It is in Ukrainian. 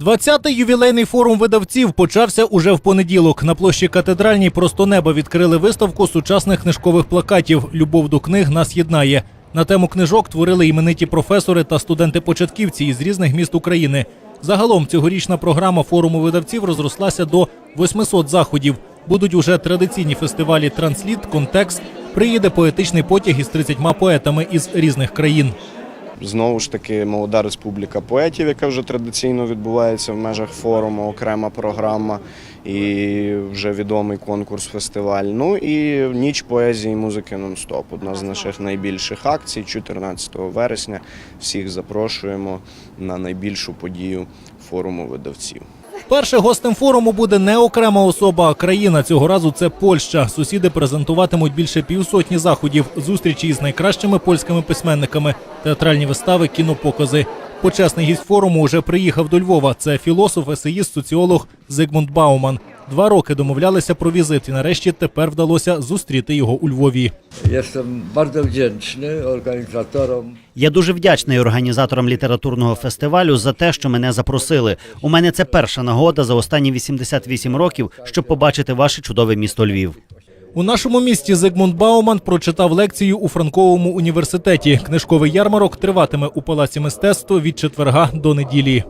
20-й ювілейний форум видавців почався уже в понеділок. На площі катедральній просто неба відкрили виставку сучасних книжкових плакатів Любов до книг нас єднає. На тему книжок творили імениті професори та студенти-початківці із різних міст України. Загалом цьогорічна програма форуму видавців розрослася до 800 заходів. Будуть уже традиційні фестивалі Трансліт, Контекст. Приїде поетичний потяг із 30 поетами із різних країн. Знову ж таки, молода республіка поетів, яка вже традиційно відбувається в межах форуму, окрема програма і вже відомий конкурс фестиваль. Ну і ніч поезії і музики нон-стоп. Одна з наших найбільших акцій, 14 вересня. Всіх запрошуємо на найбільшу подію форуму видавців. Перше гостем форуму буде не окрема особа, а країна. Цього разу це Польща. Сусіди презентуватимуть більше півсотні заходів, зустрічі із найкращими польськими письменниками, театральні вистави, кінопокази. Почесний гість форуму вже приїхав до Львова. Це філософ, есеїст, соціолог Зигмунд Бауман. Два роки домовлялися про візит, і нарешті тепер вдалося зустріти його у Львові. Я дуже вдячний організаторам літературного фестивалю за те, що мене запросили. У мене це перша нагода за останні 88 років, щоб побачити ваше чудове місто Львів. У нашому місті Зигмунд Бауман прочитав лекцію у Франковому університеті. Книжковий ярмарок триватиме у палаці мистецтва від четверга до неділі.